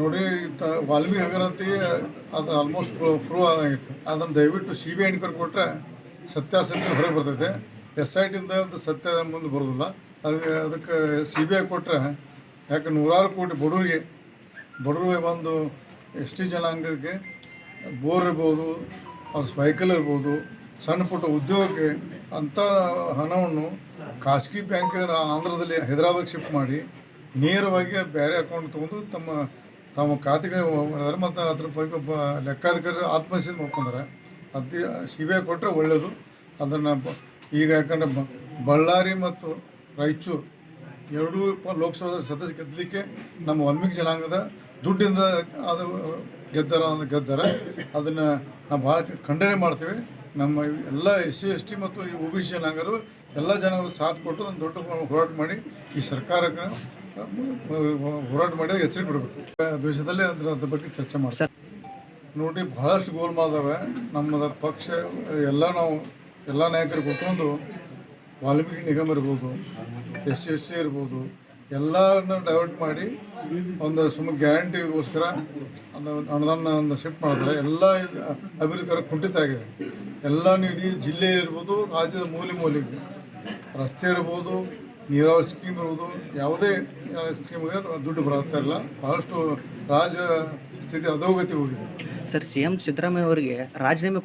ನೋಡಿ ತ ವಾಲ್ಮೀಕಿ ಹಗರಣತಿ ಅದು ಆಲ್ಮೋಸ್ಟ್ ಪ್ರೂವ್ ಆದಂಗೈತೆ ಅದನ್ನು ದಯವಿಟ್ಟು ಸಿ ಬಿ ಐ ಎನ್ಕ್ವೈರಿ ಕೊಟ್ಟರೆ ಸತ್ಯಾಸತ್ಯ ಹೊರಗೆ ಬರ್ತೈತೆ. ಎಸ್ ಐ ಟಿಯಿಂದ ಅದು ಸತ್ಯ ಮುಂದೆ ಬರೋದಿಲ್ಲ. ಅದಕ್ಕೆ ಅದಕ್ಕೆ ಸಿ ಬಿ ಐ ಕೊಟ್ಟರೆ ಯಾಕೆ ನೂರಾರು ಕೋಟಿ ಬಡವರಿಗೆ ಬಡವರಿಗೆ ಬಂದು ಎಸ್ ಟಿ ಜನಾಂಗಕ್ಕೆ ಬೋರ್ ಇರ್ಬೋದು, ಅವ್ರ ಸೈಕಲ್ ಇರ್ಬೋದು, ಸಣ್ಣ ಪುಟ್ಟ ಉದ್ಯೋಗಕ್ಕೆ ಅಂಥ ಹಣವನ್ನು ಖಾಸಗಿ ಬ್ಯಾಂಕ್ ಆಂಧ್ರದಲ್ಲಿ ಹೈದರಾಬಾದ್ ಶಿಫ್ಟ್ ಮಾಡಿ ನೇರವಾಗಿ ಬೇರೆ ಅಕೌಂಟ್ ತೊಗೊಂಡು ತಮ್ಮ ತಮ್ಮ ಖಾತೆಗೆ ಮಾಡಿದಾರೆ ಮತ್ತು ಅದ್ರ ಒಬ್ಬ ಲೆಕ್ಕಾಧಿಕಾರಿ ಆತ್ಮಹತ್ಯೆ ಮಾಡ್ಕೊಂಡಾರೆ. ಅತಿ ಸಿ ಕೊಟ್ಟರೆ ಒಳ್ಳೆಯದು ಅದನ್ನು ಈಗ ಯಾಕಂದರೆ ಬಳ್ಳಾರಿ ಮತ್ತು ರಾಯಚೂರು ಎರಡೂ ಲೋಕಸಭಾ ಸದಸ್ಯ ಗೆದ್ದಲಿಕ್ಕೆ ನಮ್ಮ ವಾಲ್ಮೀಕಿ ಜನಾಂಗದ ದುಡ್ಡಿಂದ ಅದು ಗೆದ್ದಾರ ಗೆದ್ದಾರೆ ಅದನ್ನು ನಾವು ಭಾಳ ಖಂಡನೆ ಮಾಡ್ತೀವಿ. ನಮ್ಮ ಎಲ್ಲ ಎಸ್ ಸಿ, ಎಸ್ ಟಿ ಮತ್ತು ಈ ಒ ಬಿ ಸಿ ಜನಾಂಗರು ಎಲ್ಲ ಜನಗಳು ಸಾಥ್ ಕೊಟ್ಟು ಒಂದು ದೊಡ್ಡ ಹೋರಾಟ ಮಾಡಿ ಈ ಸರ್ಕಾರಕ್ಕೆ ಹೋರಾಟ ಮಾಡಿ ಎಚ್ಚರಿಕೆ ಕೊಡಬೇಕು. ದೇಶದಲ್ಲೇ ಅದ್ರ ಅದ್ರ ಬಗ್ಗೆ ಚರ್ಚೆ ಮಾಡ್ತಾರೆ ನೋಡಿ ಬಹಳಷ್ಟು ಮಾಡಿದಾವೆ. ನಮ್ಮದ ಪಕ್ಷ ಎಲ್ಲ ನಾವು ಎಲ್ಲ ನಾಯಕರು ಕೂತ್ಕೊಂಡು ವಾಲ್ಮೀಕಿ ನಿಗಮ ಇರ್ಬೋದು ಎಸ್ ಸಿ ಎಸ್ ಸಿ ಇರ್ಬೋದು ಎಲ್ಲರನ್ನ ಡೈವರ್ಟ್ ಮಾಡಿ ಒಂದು ಸುಮ್ಮ ಗ್ಯಾರಂಟಿಗೋಸ್ಕರ ಒಂದು ಅನುದಾನ ಶಿಫ್ಟ್ ಮಾಡಿದ್ರೆ. ಎಲ್ಲ ಅಭಿವೃದ್ಧಿ ಕುಂಠಿತ ಆಗಿದೆ. ಎಲ್ಲ ಇಡೀ ಜಿಲ್ಲೆ ಇರ್ಬೋದು ರಾಜ್ಯದ ಮೂಲೆ ಮೂಲೆಗೆ. ರಸ್ತೆ ಇರ್ಬೋದು ನೀರಾವರಿ ಸ್ಕೀಮ್ ಇರ್ಬೋದು ಯಾವುದೇ ಸ್ಕೀಮ್ಗೆ ದುಡ್ಡು ಬರುತ್ತಾ ಇಲ್ಲ. ಬಹಳಷ್ಟು ರಾಜ ಸ್ಥಿತಿ ಅಧೋಗತಿ ಹೋಗಿದೆ. ಸರ್, ಸಿ ಎಂ ಸಿದ್ದರಾಮಯ್ಯ ಅವರಿಗೆ ರಾಜೀನಾಮೆ